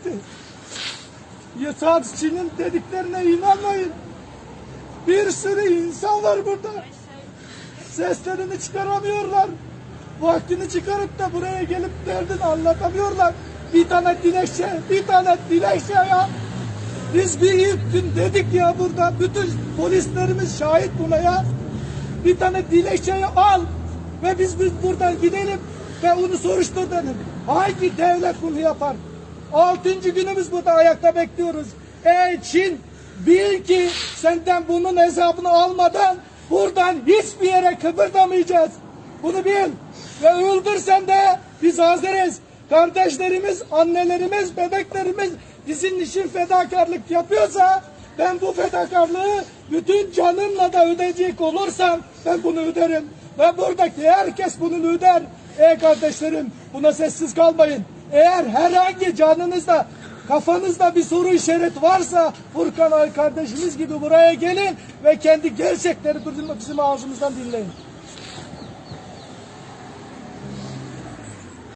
etti. Yatağçının dediklerine inanmayın. Bir sürü insan var burada. Seslerini çıkaramıyorlar. Vaktini çıkarıp da buraya gelip derdini anlatamıyorlar. Bir tane dilekçe, bir tane dilekçe ya. Biz bir ilk gün dedik ya burada, bütün polislerimiz şahit buna ya. Bir tane dilekçeyi al ve biz, biz buradan gidelim ve onu soruştur dedim. Hangi devlet bunu yapar? Altıncı günümüz burada ayakta bekliyoruz. Ey Çin bil ki senden bunun hesabını almadan buradan hiçbir yere kıpırdamayacağız. Bunu bil. Ve öldürsen de biz hazırız. Kardeşlerimiz, annelerimiz, bebeklerimiz bizim için fedakarlık yapıyorsa ben bu fedakarlığı bütün canımla da ödeyecek olursam ben bunu öderim. Ve buradaki herkes bunu öder. Ey kardeşlerim buna sessiz kalmayın. Eğer herhangi canınızda kafanızda bir soru işareti varsa Furkan Ay kardeşimiz gibi buraya gelin ve kendi gerçekleri bizim ağzımızdan dinleyin.